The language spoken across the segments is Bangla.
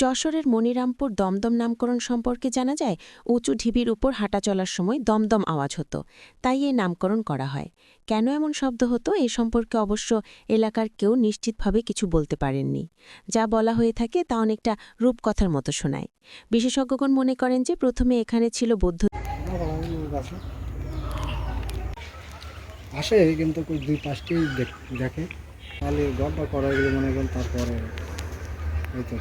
যশোরের মনিরামপুর দমদম নামকরণ সম্পর্কে জানা যায়, উঁচু ঢিবির উপর হাঁটা চলার সময় দমদম আওয়াজ হতো, তাই এই নামকরণ করা হয়। কেন এমন শব্দ হতো? এ সম্পর্কে অবশ্য এলাকার কেউ নিশ্চিতভাবে কিছু বলতে পারেননি। যা বলা হয়ে থাকে তা অনেকটা রূপকথার মতো শোনায়। বিশেষজ্ঞগণ মনে করেন যে প্রথমে এখানে ছিল বৌদ্ধ আসে, কিন্তু দুই পাঁচটি দেখে তাহলে গল্প করা গেলে মনে করেন, তারপরে এই তো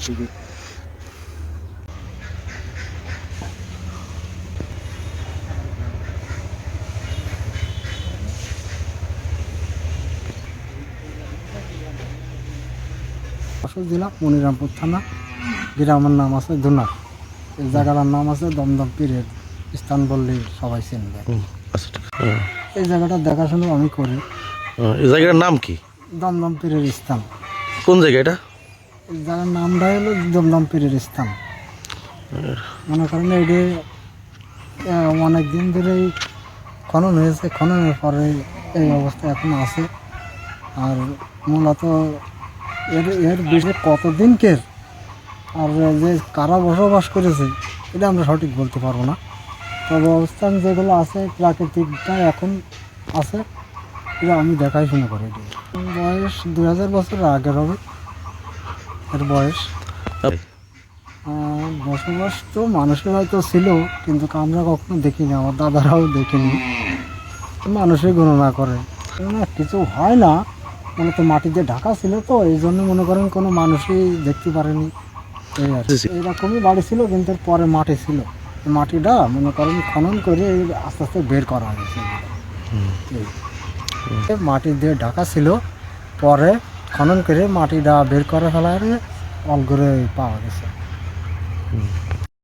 যশোর জেলা মনিরামপুর থানা। গ্রামের নাম আছে ধুনার। এই জায়গাটার নাম আছে দমদম পীরের স্থান বললেই সবাই চিনবে। আচ্ছা। এই জায়গাটা দেখাশোনা আমি করি। এই জায়গাটার নাম কি? দমদম পীরের স্থান। কোন জায়গা এটা? এই জায়গার নামটা হলো দমদম পীরের স্থান। মনে করেন এটি অনেক দিন ধরেই খনন হয়েছে। খননের পরে এই অবস্থা এখন আছে। আর মূলত এর এর বিষয়ে কতদিনকের? আর যে কারা বসবাস করেছে, এটা আমরা সঠিক বলতে পারব না। তবে অবস্থান যেগুলো আছে, প্রাকৃতিকটা এখন আছে, এটা আমি দেখাই শুনে করি বয়স দু হাজার বছর আগের হবে, এর বয়স। বসবাস তো মানুষের হয়তো ছিল, কিন্তু আমরা কখনো দেখিনি, আমার দাদারাও দেখিনি। মানুষের গণনা করে। কিছু হয় না মানে তো মাটি দিয়ে ঢাকা ছিল তো এই জন্য মনে করেন কোনো মানুষই দেখতে পারেনি। এই আর কি। এইরকমই বাড়ি ছিল কিন্তু পরে মাটি ছিল। মাটিটা মনে করেন খনন করে আস্তে আস্তে বের করা হয়েছে। মাটি দিয়ে ঢাকা ছিল পরে খনন করে মাটিটা বের করে ফেলার অল করে পাওয়া গেছে।